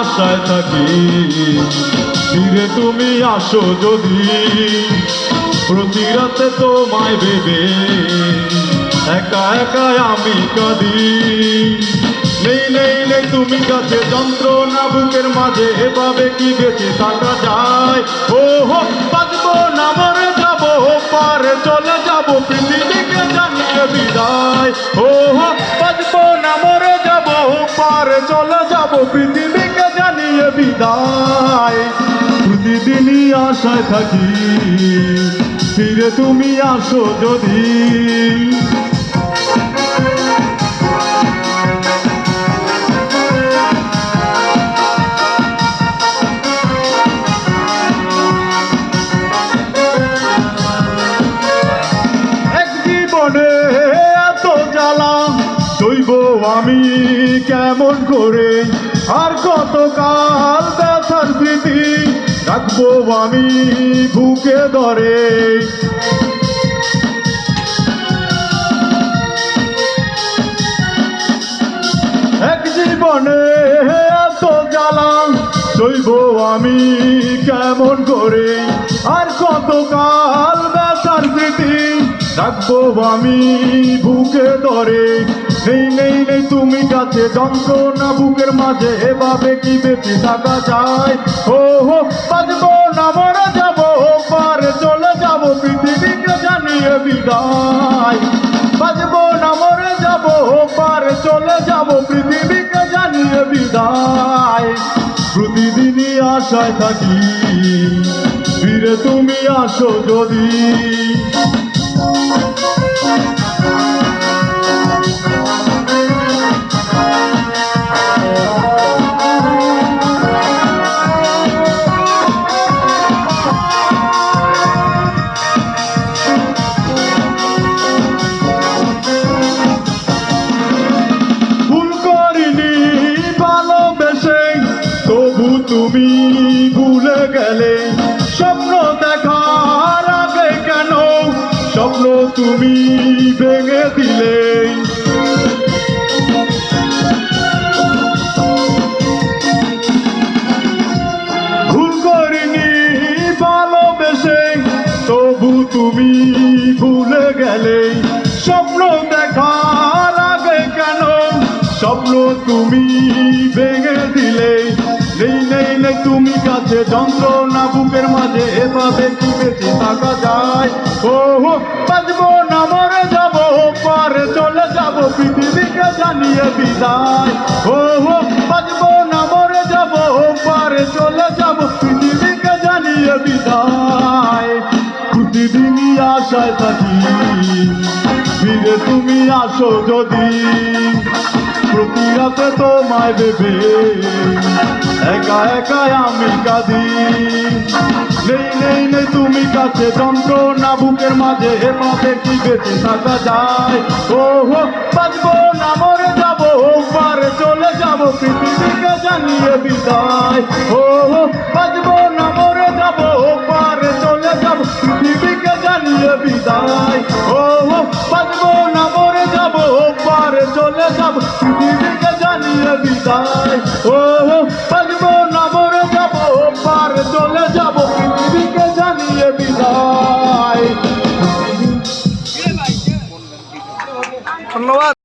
আশায় থাকি। ফিরে তুমি আসো যদি। প্রতি রাতে তোমায় ভেবে একা একা আমি কাঁদি। নেই নেই নেই তুমি কাছে যন্ত্রণা, বুকের মাঝে এভাবে কি বেঁচে থাকা যায়? ও হো বাঁচবো না, মরে যাব, পারে চলে যাব, পৃথিবীকে জানিয়ে বিদায়। ও হো বাঁচবো না, মরে যাব, পারে চলে যাব, পৃথিবীকে বিদায় প্রতিদিনই আশায় থাকি। ফিরে তুমি আসো যদি। এক জীবনে এত জ্বালা সইব আমি কেমন করে। আর কত কাল ব্যথার স্মৃতি রাখব আমি বুকে ধরে। এক জীবনে এত জ্বালা সইব আমি কেমন করে। আর কত কাল ব্যথার স্মৃতি রাখব আমি বুকে ধরে। নেই নেই নেই তুমি কাছে যন্ত্রণা বুকের মাঝে এভাবে কি বেঁচে থাকা যায়। ও হো বাজবো না, মরে যাব পারে চলে যাব, পৃথিবীকে জানিয়ে বিদায়। বাজবো না, মরে যাব পারে চলে যাব, পৃথিবীকে জানিয়ে বিদায়। প্রতিদিনই আশায় থাকি, ফিরে তুমি আসো যদি। ভুলে গেলে স্বপ্ন দেখার আগে কেন? স্বপ্ন তুমি ভেঙে দিলে। ভুল করিনি ভালোবেসে, তবু তুমি ভুলে গেলে স্বপ্ন কাছে যন্ত্রণা বুকের মাঝে, এভাবে কি বেঁচে থাকা যায়? ও হো বাজবো না, মরে যাব, পারে চলে যাব, পৃথিবীকে জানিয়ে বিদায়। ও হো বাজবো না, মরে যাব, পারে চলে যাব, পৃথিবীকে জানিয়ে বিদায়। প্রতিদিনই আশায় থাকি। ফিরে তুমি আসো যদি, প্রতি রাতে তোমায় ভেবে একা একা আমি কাঁদি। নেই নেই নেই তুমি কাছে যন্ত্রণা, বুকের মাঝে এভাবে কি বেঁচে থাকা যায়? ও হো বাজবো না, মরে যাব পারে চলে যাব, পৃথিবীকে জানিয়ে বিদায়। ও হো বাজবো না, মরে যাব পারে চলে যাব, পৃথিবীকে জানিয়ে বিদায়। পারে চলে যাব, পৃথিবীকে জানিয়ে বিদায়। ও বাজবো না, মরে যাব পারে চলে যাব, পৃথিবীকে জানিয়ে বিদায়। ধন্যবাদ।